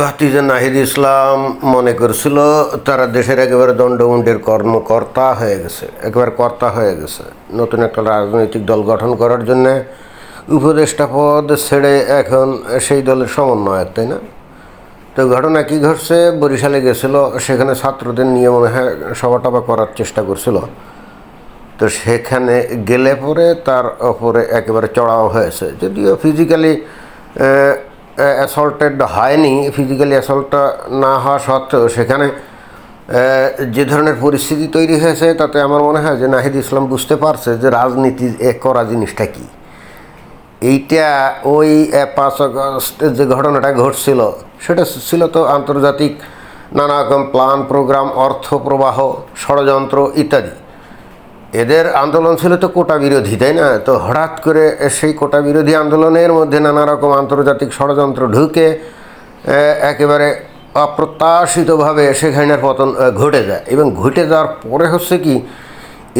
ভাতিজা নাহিদ ইসলাম মনে করছিল তারা দেশের একেবারে দণ্ডমুণ্ডের কর্মকর্তা হয়ে গেছে, একেবারে কর্তা হয়ে গেছে। নতুন একটা রাজনৈতিক দল গঠন করার জন্য উপদেষ্টা পদ ছেড়ে এখন সেই দলের সমন্বয়ক, তাই না? তো ঘটনা কি ঘটছে? বরিশালে গেছিল, সেখানে ছাত্রদের নিয়ে মনে হয় সভা টভা করার চেষ্টা করছিল। তো সেখানে গেলে পরে তার ওপরে একেবারে চড়াও হয়েছে। যদিও ফিজিক্যালি অ্যাসল্টেড হয়নি ফিজিক্যালি অ্যাসল্টটা না হওয়া সত্ত্বেও সেখানে যে ধরনের পরিস্থিতি তৈরি হয়েছে তাতে আমার মনে হয় যে নাহিদ ইসলাম বুঝতে পারছে যে রাজনীতি করা জিনিসটা কী। এইটা ওই পাঁচ আগস্টের যে ঘটনাটা ঘটছিল, সেটা ছিল তো আন্তর্জাতিক নানা রকম প্ল্যান প্রোগ্রাম অর্থ প্রবাহ ষড়যন্ত্র ইত্যাদি। এদের আন্দোলন ছিল তো কোটা বিরোধী, তাই না? তো হঠাৎ করে সেই কোটা বিরোধী আন্দোলনের মধ্যে নানা রকম আন্তর্জাতিক ষড়যন্ত্র ঢুকে একেবারে অপ্রত্যাশিতভাবে সেখানের পতন ঘটে যায়। এবং ঘটে যাওয়ার পরে হচ্ছে কি,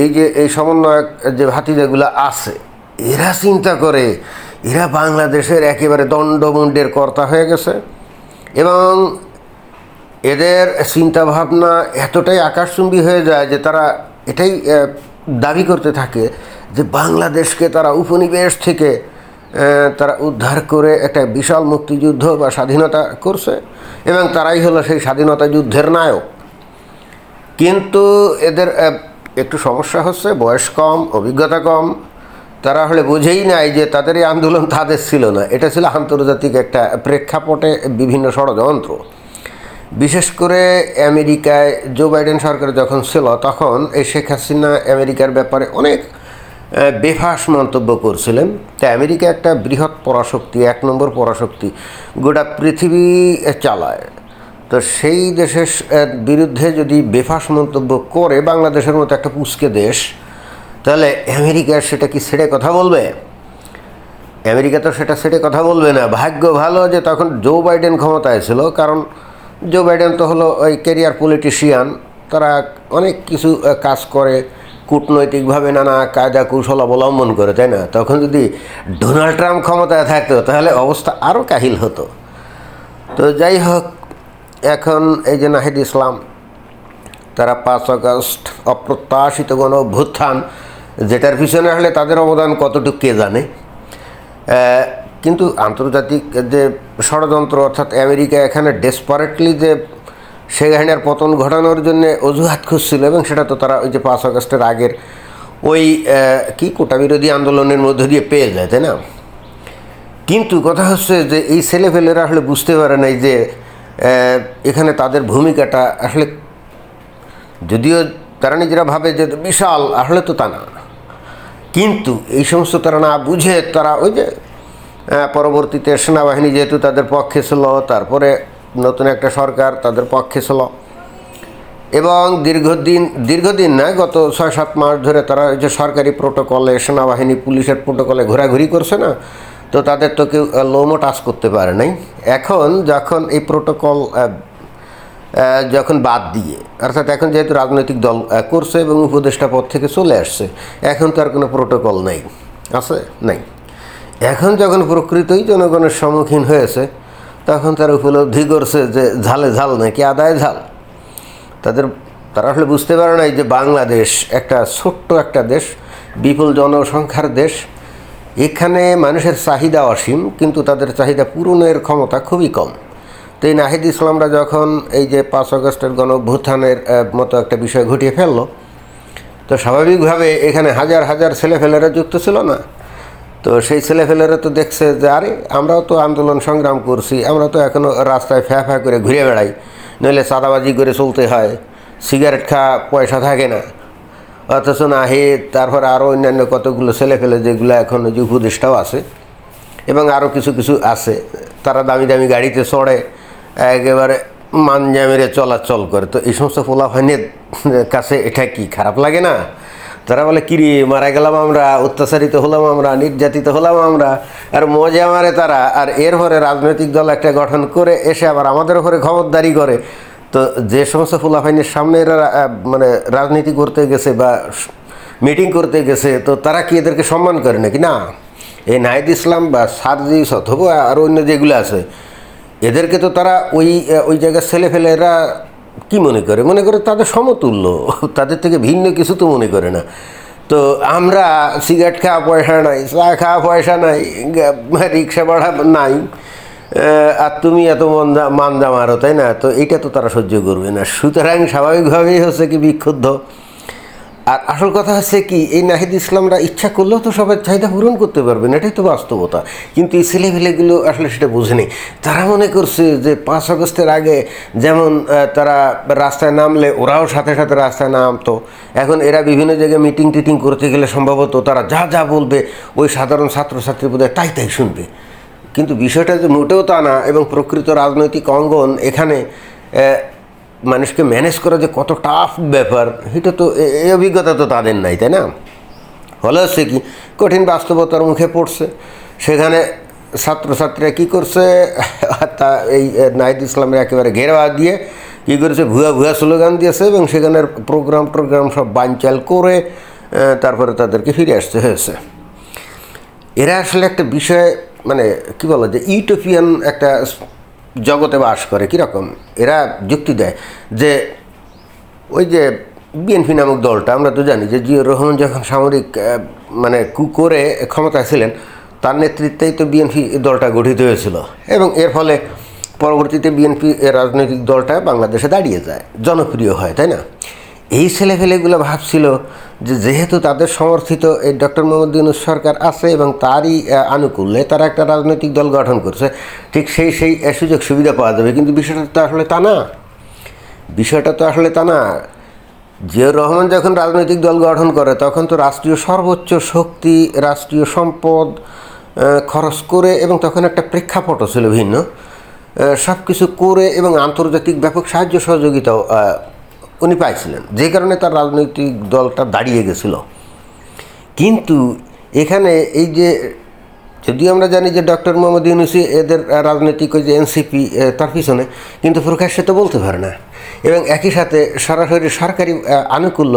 এই যে, এই সমন্বয়ক যে ভাতিজাগুলো আছে, এরা চিন্তা করে, এরা বাংলাদেশের একেবারে দণ্ডমুণ্ডের কর্তা হয়ে গেছে। এবং এদের চিন্তাভাবনা এতটাই আকাশচুম্বী হয়ে যায় যে তারা এটাই দাবি করতে থাকে যে বাংলাদেশকে তারা উপনিবেশ থেকে তারা উদ্ধার করে একটা বিশাল মুক্তিযুদ্ধ বা স্বাধীনতা করছে এবং তারাই হলো সেই স্বাধীনতা যুদ্ধের নায়ক। কিন্তু এদের একটু সমস্যা হচ্ছে, বয়স কম, অভিজ্ঞতা কম। তারা হলে বুঝেই নাই যে তাদের এই আন্দোলন তাদের ছিল না। এটা ছিল আন্তর্জাতিক একটা প্রেক্ষাপটে বিভিন্ন ষড়যন্ত্র। বিশেষ করে আমেরিকায় জো বাইডেন সরকার যখন ছিল, তখন এই শেখ হাসিনা আমেরিকার ব্যাপারে অনেক বেফাস মন্তব্য করছিলেন। তা আমেরিকা একটা বৃহৎ পরাশক্তি, এক নম্বর পরাশক্তি, গোটা পৃথিবী চালায়। তো সেই দেশের বিরুদ্ধে যদি বেফাস মন্তব্য করে বাংলাদেশের মতো একটা পুষ্কে দেশ, তাহলে আমেরিকা সেটা কি ছেড়ে কথা বলবে? আমেরিকা তো সেটা ছেড়ে কথা বলবে না। ভাগ্য ভালো যে তখন জো বাইডেন ক্ষমতায় ছিল, কারণ জো বাইডেন তো হলো ওই কেরিয়ার পলিটিশিয়ান তারা অনেক কিছু কাজ করে, কূটনৈতিকভাবে নানা কায়দা কৌশল অবলম্বন করে, তাই না? তখন যদি ডোনাল্ড ট্রাম্প ক্ষমতায় থাকতো, তাহলে অবস্থা আরও কাহিল হতো। তো যাই হোক, এখন এই যে নাহিদ ইসলাম, তারা পাঁচ আগস্ট অপ্রত্যাশিত কোনো অভ্যুত্থান, যেটার পিছনে আসলে তাদের অবদান কতটুকু কে জানে? কিন্তু আন্তর্জাতিক যে ষড়যন্ত্র অর্থাৎ আমেরিকা এখানে ডেসপারেটলি যে সেখানের পতন ঘটানোর জন্য অজুহাত খুঁজছিল এবং সেটা তো তারা ওই যে পাঁচ আগস্টের আগের ওই কি কোটা বিরোধী আন্দোলনের মধ্য দিয়ে পেয়ে যায়, তাই না? কিন্তু কথা হচ্ছে যে এই ছেলেপেলেরা আসলে বুঝতে পারে নাই যে এখানে তাদের ভূমিকাটা আসলে যদিও তারা নিজেরা ভাবে যে বিশাল, আসলে তো তা না। কিন্তু এই সমস্ত তারা না বুঝে তারা ওই যে পরবর্তীতে সেনাবাহিনী যেহেতু তাদের পক্ষে ছিল, তারপরে নতুন একটা সরকার তাদের পক্ষে ছিল। এবং দীর্ঘদিন দীর্ঘদিন না, গত ছয় সাত মাস ধরে তারা যে সরকারি প্রোটোকলে, সেনাবাহিনী, পুলিশের প্রোটোকলে ঘোরাঘুরি করছে না, তো তাদের তো কেউ লোমও টাচ করতে পারে নাই। এখন যখন এই প্রোটোকল যখন বাদ দিয়ে, অর্থাৎ এখন যেহেতু রাজনৈতিক দল করছে এবং উপদেষ্টা পদ থেকে চলে আসছে, এখন তো আর কোনো প্রোটোকল নেই। আছে? নাই। এখন যখন প্রকৃতই জনগণের সম্মুখীন হয়েছে, তখন তারা উপলব্ধি করছে যে ঝালে ঝাল নাকি আদায় ঝাল। তাদের, তারা আসলে বুঝতে পারে নাই যে বাংলাদেশ একটা ছোট্ট একটা দেশ, বিপুল জনসংখ্যার দেশ। এখানে মানুষের চাহিদা অসীম, কিন্তু তাদের চাহিদা পূরণের ক্ষমতা খুবই কম। তো এই নাহিদ ইসলামরা যখন এই যে পাঁচ আগস্টের গণ অভ্যুত্থানের মতো একটা বিষয় ঘটিয়ে ফেলল, তো স্বাভাবিকভাবে এখানে হাজার হাজার ছেলেফেলেরা যুক্ত ছিল না। তো সেই ছেলেফেলেরা তো দেখছে যে, আরে, আমরাও তো আন্দোলন সংগ্রাম করছি, আমরা তো এখনও রাস্তায় ফ্যা ফ্যা করে ঘুরে বেড়াই। নইলে চাঁদাবাজি করে চলতে হয়, সিগারেট খাওয়া পয়সা থাকে না। অথচ না, হে, তারপরে আরও অন্যান্য কতগুলো ছেলেফেলে যেগুলো এখন যে উপদেষ্টাও আছে, এবং আরও কিছু কিছু আছে। তারা দামি দামি গাড়িতে চড়ে, একেবারে মাঞ্জা মেরে চলাচল করে। তো এই সমস্ত ফোলাফাইনের কাছে এটা কি খারাপ লাগে না? তারা বলে, কিরে, মারা গেলাম আমরা, অত্যাচারিত হলাম আমরা, নির্যাতিত হলাম আমরা। আর মজা মারে তারা, আর এর পরে রাজনৈতিক দল একটা গঠন করে এসে আবার আমাদের উপরে খবরদারি করে। তো যে সমস্ত ফুলাফাইনের সামনে এরা মানে রাজনীতি করতে গেছে বা মিটিং করতে গেছে, তো তারা কি এদেরকে সম্মান করে নাকি? না। এই নাহিদ ইসলাম বা সারজিস অথবা আর অন্য যেগুলো আছে, এদেরকে তো তারা ওই ওই জায়গার ছেলেফেলেরা কি মনে করে? মনে করে তাদের সমতুল্য। তাদের থেকে ভিন্ন কিছু তো মনে করে না। তো আমরা সিগারেট খাওয়া পয়সা নাই, চা খাওয়া পয়সা নাই রিক্সা ভাড়া নাই। আর তুমি এত মন্দা, মান্দা মারো, তাই না? তো এটা তো তারা সহ্য করবে না। সুতরাং স্বাভাবিকভাবেই হচ্ছে কি বিক্ষুব্ধ। আর আসল কথা হচ্ছে কি, এই নাহিদ ইসলামরা ইচ্ছা করলেও তো সবার চাহিদা পূরণ করতে পারবে না, এটাই তো বাস্তবতা। কিন্তু এই ছেলেপেলেগুলো আসলে সেটা বোঝেনি তারা মনে করছে যে পাঁচ আগস্টের আগে যেমন তারা রাস্তায় নামলে ওরাও সাথে সাথে রাস্তায় নামতো। এখন এরা বিভিন্ন জায়গায় মিটিং টিটিং করতে গেলে সম্ভবত তারা যা যা বলবে ওই সাধারণ ছাত্রছাত্রী বোধহয় তাই তাই শুনবে। কিন্তু বিষয়টা যে মোটেও তা না, এবং প্রকৃত রাজনৈতিক অঙ্গন এখানে মানুষকে ম্যানেজ করা যে কত টাফ ব্যাপার, এটা তো এই অভিজ্ঞতা তো তাদের নাই, তাই না? ফলে হচ্ছে কি, কঠিন বাস্তবতার মুখে পড়ছে। সেখানে ছাত্রছাত্রীরা কী করছে? তা এই নাহিদ ইসলামের একেবারে ঘেরাওয়া দিয়ে কী করেছে? ভুয়া ভুয়া স্লোগান দিয়েছে এবং সেখানের প্রোগ্রাম টোগ্রাম সব বানচাল করে তারপরে তাদেরকে ফিরে আসতে হয়েছে। এরা আসলে একটা বিষয় মানে কি বলো যে ইউটোপিয়ান একটা জগতে বাস করে, কীরকম? এরা যুক্তি দেয় যে ওই যে বিএনপি নামক দলটা, আমরা তো জানি যে জিয়র রহমান যখন সামরিক মানে কু করে ক্ষমতায় ছিলেন, তার নেতৃত্বেই তো বিএনপি দলটা গঠিত হয়েছিল। এবং এর ফলে পরবর্তীতে বিএনপি রাজনৈতিক দলটা বাংলাদেশে দাঁড়িয়ে যায়, জনপ্রিয় হয়, তাই না? এই ছেলেফেলেগুলো ভাবছিল যে যেহেতু তাদের সমর্থিত এই ডক্টর মোহাম্মদ ইউনুস সরকার আছে এবং তারই আনুকূল্যে তারা একটা রাজনৈতিক দল গঠন করছে, ঠিক সেই সেই সুযোগ সুবিধা পাওয়া যাবে। কিন্তু বিষয়টা তো আসলে তা না। বিষয়টা তো আসলে তা না। জিয়াউর রহমান যখন রাজনৈতিক দল গঠন করে, তখন তো রাষ্ট্রীয় সর্বোচ্চ শক্তি, রাষ্ট্রীয় সম্পদ খরচ করে এবং তখন একটা প্রেক্ষাপটও ছিল ভিন্ন। সব কিছু করে এবং আন্তর্জাতিক ব্যাপক সাহায্য সহযোগিতাও উনি পাইছিলেন। যে কারণে তার রাজনৈতিক দলটা দাঁড়িয়ে গেছিল। কিন্তু এখানে এই যে, যদিও আমরা জানি যে ডক্টর মোহাম্মদ ইউনুসি এদের রাজনৈতিক ওই যে এনসিপি তার পিছনে, কিন্তু প্রকাশ্যে তো বলতে পারে না। এবং একই সাথে সরাসরি সরকারি আনুকূল্য,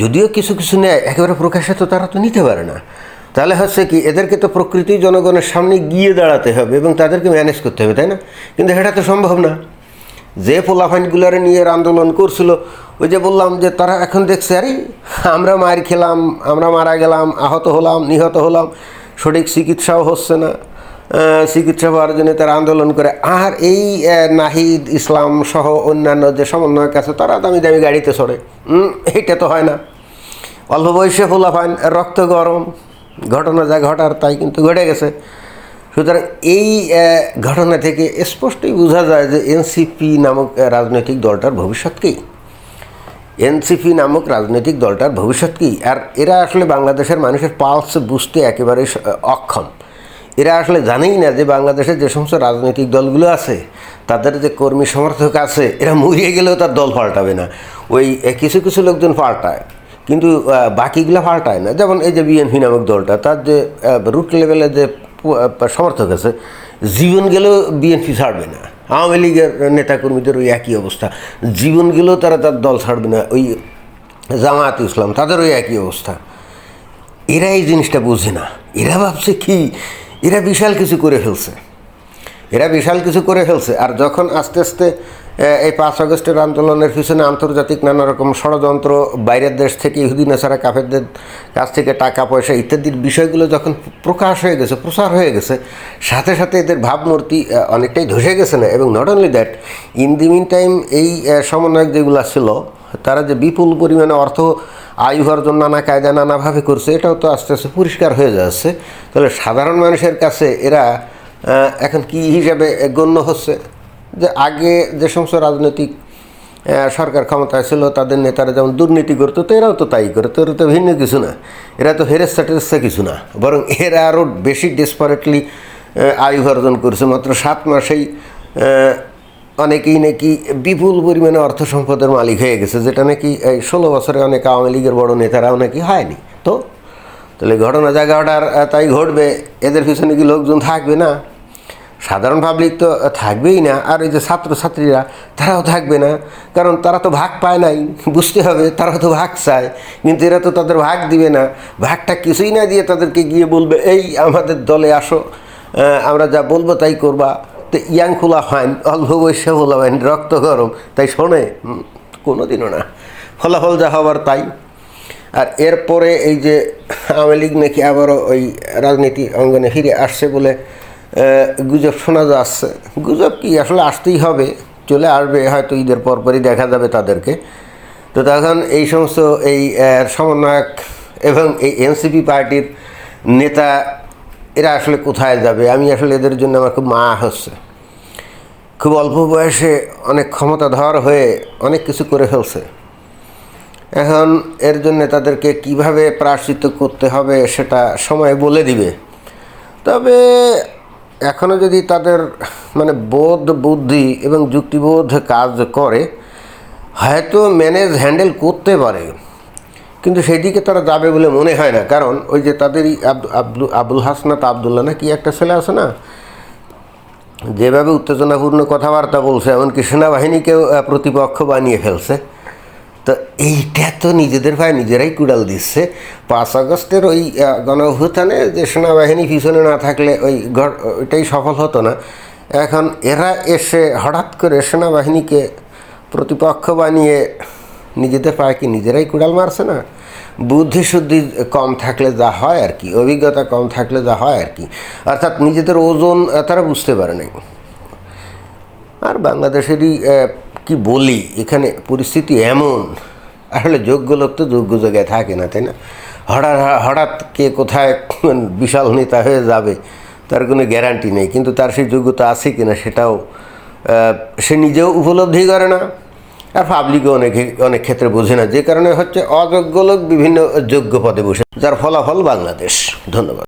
যদিও কিছু কিছু নেয় একেবারে প্রকাশ্যে তো তারা তো নিতে পারে না। তাহলে হচ্ছে কি, এদেরকে তো প্রকৃতি জনগণের সামনে গিয়ে দাঁড়াতে হবে এবং তাদেরকে ম্যানেজ করতে হবে, তাই না? কিন্তু সেটা তো সম্ভব না। যে পোলাফাইনগুলারে নিয়ে আন্দোলন করছিল, ওই যে বললাম যে তারা এখন দেখছে, আরে আমরা মার খেলাম, আমরা মারা গেলাম, আহত হলাম, নিহত হলাম, সঠিক চিকিৎসাও হচ্ছে না চিকিৎসা হওয়ার জন্য তারা আন্দোলন করে। আর এই নাহিদ, ইসলাম সহ অন্যান্য যে সমন্বয়ক আছে, তারা দামি দামি গাড়িতে চড়ে। এইটা তো হয় না। অল্প বয়সে পোলাফাইন রক্ত গরম, ঘটনা যা ঘটার তাই কিন্তু ঘটে গেছে। সুতরাং এই ঘটনা থেকে স্পষ্টই বোঝা যায় যে এনসিপি নামক রাজনৈতিক দলটার ভবিষ্যৎ কী। এনসিপি নামক রাজনৈতিক দলটার ভবিষ্যৎ কী? আর এরা আসলে বাংলাদেশের মানুষের পালস বুঝতে একেবারে অক্ষম। এরা আসলে জানেই না যে বাংলাদেশে যে সমস্ত রাজনৈতিক দলগুলো আছে, তাদের যে কর্মী সমর্থক আছে, এরা মরিয়ে গেলেও তার দল পাল্টাবে না। ওই কিছু কিছু লোকজন পাল্টায়। কিন্তু বাকিগুলো পাল্টায় না। যেমন এই যে বিএনপি নামক দলটা, তার যে রুট লেভেলে যে সমর্থক আছে। জীবন গেলেও বিএনপি ছাড়বে না। আওয়ামী লীগের নেতাকর্মীদের ওই একই অবস্থা। জীবন গেলেও তারা তার দল ছাড়বে না। ওই জামায়াত ইসলাম, তাদের ওই একই অবস্থা। এরা এই জিনিসটা বোঝে না। এরা ভাবছে কি? এরা বিশাল কিছু করে ফেলছে। এরা বিশাল কিছু করে ফেলছে। আর যখন আস্তে আস্তে এই পাঁচ আগস্টের আন্দোলনের পিছনে আন্তর্জাতিক নানা রকম ষড়যন্ত্র, বাইরের দেশ থেকে ইহুদি নেসারা কাফেরদের কাছ থেকে টাকা, পয়সা ইত্যাদির বিষয়গুলো যখন প্রকাশ হয়ে গেছে, প্রচার হয়ে গেছে, সাথে সাথে এদের ভাবমূর্তি অনেকটাই ধসে গেছে না? এবং not only that in the mean time এই সমন্বয়ক যেগুলো ছিল, তারা যে বিপুল পরিমাণে অর্থ আয় উপার্জন নানা কায়দা নানাভাবে করছে, এটাও তো আস্তে আস্তে পরিষ্কার হয়ে যাচ্ছে। তাহলে সাধারণ মানুষের কাছে এরা এখন কি হিসাবে গণ্য হচ্ছে? যে আগে যে সমস্ত রাজনৈতিক সরকার ক্ষমতায় ছিল, তাদের নেতারা যেমন দুর্নীতি করতো, তো এরাও তো তাই করে, তো এরা তো ভিন্ন কিছু না। এরা তো হেরেস্তা টেরেস্তা কিছু না, বরং এরা আরও বেশি ডেসপারেটলি আয় উপার্জন করছে। মাত্র সাত মাসেই অনেকেই নাকি বিপুল পরিমাণে অর্থ সম্পদের মালিক হয়ে গেছে, যেটা নাকি এই ষোলো বছরে অনেক আওয়ামী লীগের বড় নেতারাও নাকি হয়নি। তো তাহলে ঘটনা জায়গাটার তাই ঘটবে, এদের পিছনে কি লোকজন থাকবে না? সাধারণ পাবলিক তো থাকবেই না আর এই যে ছাত্রছাত্রীরা তারাও থাকবে না কারণ তারা তো ভাগ পায় নাই বুঝতে হবে তারা তো ভাগ চায় কিন্তু এরা তো তাদের ভাগ দিবে না ভাগটা কিছুই না দিয়ে তাদেরকে গিয়ে বলবে এই আমাদের দলে আসো আমরা যা বলব তাই করবা। তো ইয়াং খোলা ফাইন অল্প বয়সে খোলা ফাইন রক্ত গরম তাই শোনে হুম, কোনোদিনও না ফলাফল যা হবার তাই। আর এরপরে এই যে আওয়ামী লীগ নাকি আবারও ওই রাজনীতি অঙ্গনে ফিরে আসছে বলে গুজব শোনা যাচ্ছে। গুজব কি আসলে আসতেই হবে, চলে আসবে, হয়তো ঈদের পরপরই দেখা যাবে তাদেরকে। তো তখন এই সমস্ত এই সমন্বয়ক এবং এই এনসিপি পার্টির নেতা, এরা আসলে কোথায় যাবে? আমি আসলে এদের জন্য আমার খুব মা হচ্ছে। খুব অল্প বয়সে অনেক ক্ষমতাধর হয়ে অনেক কিছু করে ফেলছে। এখন এর জন্য তাদেরকে কীভাবে প্রাশ্চিত্য করতে হবে সেটা সময় বলে দিবে। তবে এখনও যদি তাদের মানে বোধ, বুদ্ধি এবং যুক্তিবোধ কাজ করে, হয়তো ম্যানেজ হ্যান্ডেল করতে পারে। কিন্তু সেই দিকে তারা যাবে বলে মনে হয় না। কারণ ওই যে তাদেরই আব্দু আব্দুল আবুল হাসনাত আবদুল্লাহ না কি একটা ছেলে আছে না? যেভাবে উত্তেজনাপূর্ণ কথাবার্তা বলছে, এমনকি সেনাবাহিনীকেও প্রতিপক্ষ বানিয়ে ফেলছে। তো এইটা তো নিজেদের ভাই, নিজেরাই কুড়াল দিচ্ছে। পাঁচ আগস্টের ওই গণঅভ্যুত্থানে যে সেনাবাহিনী পিছনে না থাকলে ওই ঘর, ওইটাই সফল হতো না। এখন এরা এসে হঠাৎ করে সেনাবাহিনীকে প্রতিপক্ষ বানিয়ে নিজেদের পায়ে কি নিজেরাই কুড়াল মারছে না? বুদ্ধি শুদ্ধি কম থাকলে যা হয় আর কি, অভিজ্ঞতা কম থাকলে যা হয় আর কি। অর্থাৎ নিজেদের ওজন, তারা বুঝতে পারে নাই। আর বাংলাদেশেরই কি বলি? এখানে পরিস্থিতি এমন। আসলে যোগ্য লোক তো যোগ্য জায়গায় থাকে না, তাই না? হঠাৎ হঠাৎ কে কোথায় বিশাল নেতা হয়ে যাবে, তার কোনো গ্যারান্টি নেই। কিন্তু তার সেই যোগ্যতা আছে কি না সেটাও সে নিজেও উপলব্ধি করে না। আর পাবলিকও অনেক অনেক ক্ষেত্রে বোঝে না। যে কারণে হচ্ছে অযোগ্য লোক বিভিন্ন যোগ্য পদে বসে। যার ফলাফল বাংলাদেশ। ধন্যবাদ।